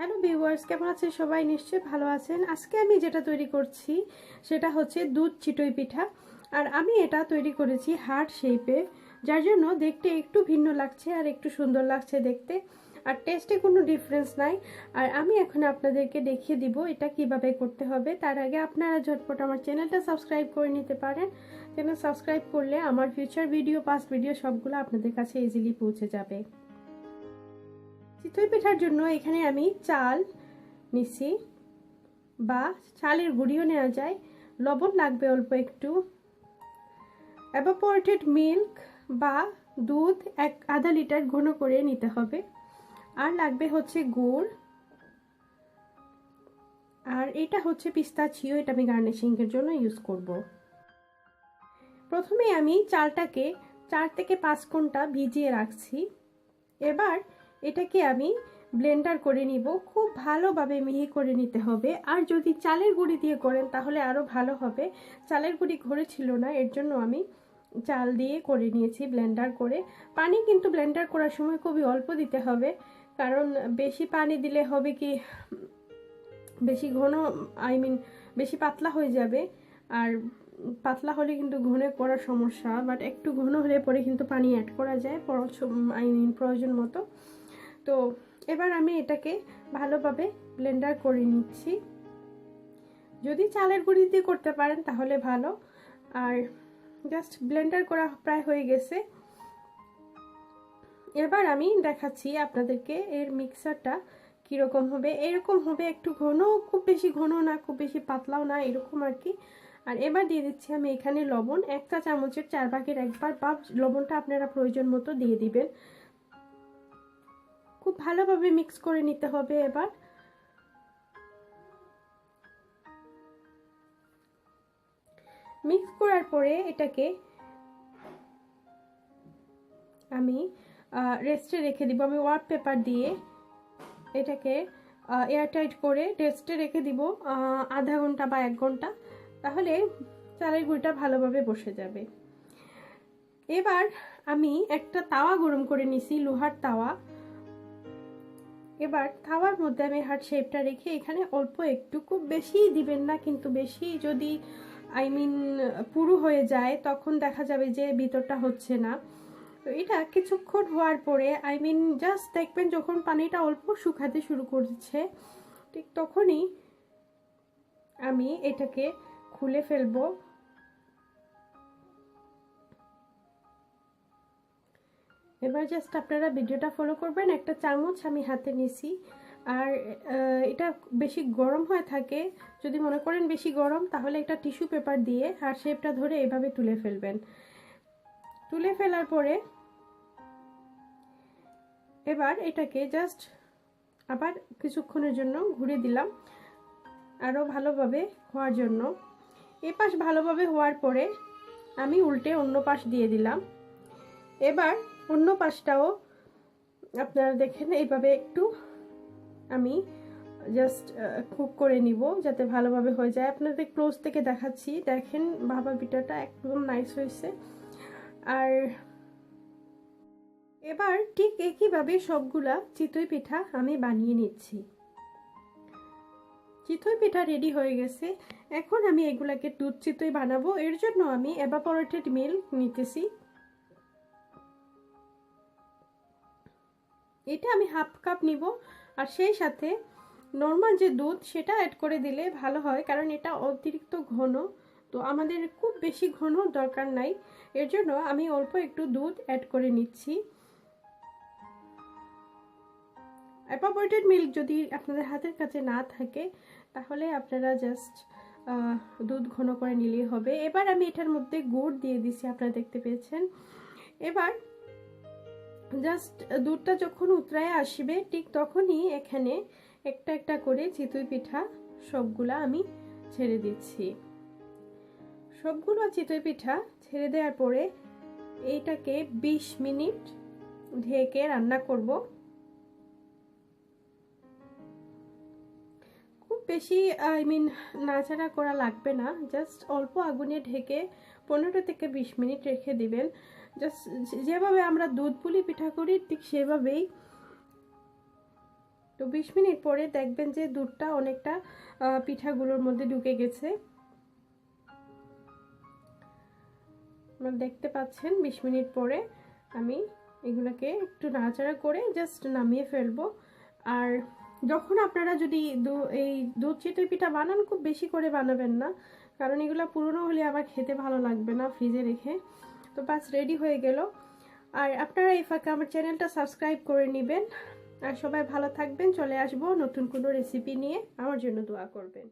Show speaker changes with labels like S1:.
S1: Hello viewers, কেমন আছেন সবাই? নিশ্চয়ই ভালো আছেন। আজকে আমি যেটা তৈরি করছি, সেটা হচ্ছে দুধ চিটই পিঠা। আর আমি এটা তৈরি করেছি হার্ট শেপে, যার জন্য দেখতে একটু ভিন্ন লাগছে আর একটু সুন্দর লাগছে দেখতে। আর টেস্টে কোনো ডিফারেন্স নাই। আর আমি এখন আপনাদেরকে দেখিয়ে দিব এটা কীভাবে করতে হবে। তার আগে আপনারা ঝটপট আমার চ্যানেলটা সাবস্ক্রাইব করে নিতে পারেন। চ্যানেল সাবস্ক্রাইব করলে আমার ফিউচার ভিডিও পাস্ট ভিডিও সবগুলো আপনাদের কাছে ইজিলি পৌঁছে যাবে। চিতই পিঠার জন্য এখানে আমি চাল নিছি বা চালের গুঁড়িও নেওয়া যায়। লবণ লাগবে অল্প একটু। অ্যাভাপোরেটেড মিল্ক বা দুধ এক আধা লিটার ঘন করে নিতে হবে। আর লাগবে হচ্ছে গুড়। আর এটা হচ্ছে পিস্তা ছিও এটা আমি গার্নিশিংয়ের জন্য ইউজ করব। প্রথমে আমি চালটাকে চার থেকে পাঁচ ঘণ্টা ভিজিয়ে রাখছি। এবার এটাকে আমি ব্লেন্ডার করে নিব। খুব ভালোভাবে মিহি করে নিতে হবে। আর যদি চালের গুঁড়ি দিয়ে করেন তাহলে আরও ভালো হবে। চালের গুঁড়ি ঘরে ছিল না, এর জন্য আমি চাল দিয়ে করে নিয়েছি ব্লেন্ডার করে। পানি কিন্তু ব্লেন্ডার করার সময় খুবই অল্প দিতে হবে, কারণ বেশি পানি দিলে হবে কি, বেশি ঘন আই মিন বেশি পাতলা হয়ে যাবে। আর পাতলা হলে কিন্তু ঘনে করার সমস্যা বাট একটু ঘন হলে পরে কিন্তু পানি অ্যাড করা যায় আই মিন প্রয়োজন মতো। তো এবার আমি এটাকে ভালোভাবে ব্লেন্ডার করে নিচ্ছি। যদি চালের গুঁড়ি দিয়ে করতে পারেন তাহলে ভালো। আর জাস্ট ব্লেন্ডার করা প্রায় হয়ে গেছে। এবার আমি দেখাচ্ছি আপনাদেরকে এর মিক্সারটা কীরকম হবে। এরকম হবে একটু ঘন, খুব বেশি ঘন না, খুব বেশি পাতলাও না, এরকম আর কি। আর এবার দিয়ে দিচ্ছি আমি এখানে লবণ। এক চা চামচের চার ভাগের একবার বা লবণটা আপনারা প্রয়োজন মতো দিয়ে দিবেন। খুব ভালোভাবে মিক্স করে নিতে হবে এবার। মিক্স করার পরে এটাকে আমি রেস্টে রেখে দিব। আমি ওয়ার্ড পেপার দিয়ে এটাকে এয়ারটাইট করে রেস্টে রেখে দিব আধা ঘণ্টা বা এক ঘণ্টা। তাহলে চালের গুঁড়িটা ভালোভাবে বসে যাবে। এবার আমি একটা তাওয়া গরম করে নিছি, লোহার তাওয়া। এবার তাওয়ার মধ্যে আমি হার্ট শেপটা রেখে এখানে অল্প একটু খুব বেশি দিবেন না, কিন্তু বেশি যদি আই মিন পুরু হয়ে যায়, তখন দেখা যাবে যে ভিতরটা হচ্ছে না। তো এটা কিছুক্ষণ হওয়ার পরে আই মিন জাস্ট দেখবেন যখন পানিটা অল্প শুকাতে শুরু করছে, ঠিক তখনই আমি এটাকে খুলে ফেলব। এবার জাস্ট আপনারা ভিডিওটা ফলো করবেন। একটা চামচ আমি হাতে নিছি। আর এটা বেশি গরম হয়ে থাকে, যদি মনে করেন বেশি গরম, তাহলে একটা টিস্যু পেপার দিয়ে হার শেপটা ধরে এভাবে তুলে ফেলবেন। তুলে ফেলার পরে এবার এটাকে জাস্ট আবার কিছুক্ষণের জন্য ঘুরে দিলাম আরও ভালোভাবে হওয়ার জন্য। এ পাশ ভালোভাবে হওয়ার পরে আমি উল্টে অন্য পাশ দিয়ে দিলাম। এবার অন্য পাশটাও আপনারা দেখেন, এইভাবে একটু আমি জাস্ট কুক করে নিব যাতে ভালোভাবে হয়ে যায়। আপনাদের ক্লোজ থেকে দেখাচ্ছি। দেখেন ভাবা পিঠাটা একদম নাইস হয়েছে। আর এবার ঠিক একইভাবে সবগুলা চিতই পিঠা আমি বানিয়ে নিচ্ছি। চিতই পিঠা রেডি হয়ে গেছে। এখন আমি এগুলাকে দুধ চিতই বানাবো। এর জন্য আমি এভাপোরেটেড মিল্ক নিতেছি। এটা আমি হাফ কাপ নিব। আর সেই সাথে নর্মাল যে দুধ, সেটা অ্যাড করে দিলে ভালো হয়, কারণ এটা অতিরিক্ত ঘন। তো আমাদের খুব বেশি ঘন দরকার নাই। এর জন্য আমি অল্প একটু দুধ অ্যাড করে নিচ্ছি। অ্যাপাপোরেটেড মিল্ক যদি আপনাদের হাতের কাছে না থাকে, তাহলে আপনারা জাস্ট দুধ ঘন করে নিলেই হবে। এবার আমি এটার মধ্যে গুড় দিয়ে দিছি, আপনারা দেখতে পেয়েছেন। এবার জাস্ট দুধটা যখন উতরায় আসবে, ঠিক তখনই এখানে একটা একটা করে চিতই পিঠা সবগুলা আমি ছেড়ে দিচ্ছি। সবগুলো চিতই পিঠা ছেড়ে দেওয়ার পরে এইটাকে ২০ মিনিট ঢেকে রান্না করব। খুব বেশি, আই মিন, নাড়াচাড়া করা লাগবে না, জাস্ট অল্প আগুনে ঢেকে পনেরো থেকে ২০ মিনিট রেখে দিবেন। জাস্ট যেভাবে আমরা দুধ পুলি পিঠা করি, ঠিক সেভাবেই। তো বিশ মিনিট পরে দেখবেন যে দুধটা অনেকটা পিঠাগুলোর মধ্যে ঢুকে গেছে। দেখতে পাচ্ছেন, বিশ মিনিট পরে আমি এগুলোকে একটু নাড়াচাড়া করে জাস্ট নামিয়ে ফেলব। আর যখন আপনারা যদি এই দুধ চিতই পিঠা বানান, খুব বেশি করে বানাবেন না। কারণ এগুলো পুরনো হলে আবার খেতে ভালো লাগবে না ফ্রিজে রেখে। তো বাস রেডি হয়ে গেল। আর আপনারা এই ফাঁকে আমার চ্যানেলটা সাবস্ক্রাইব করে নেবেন। আর সবাই ভালো থাকবেন, চলে আসব নতুন কোনো রেসিপি নিয়ে। আমার জন্য দোয়া করবেন।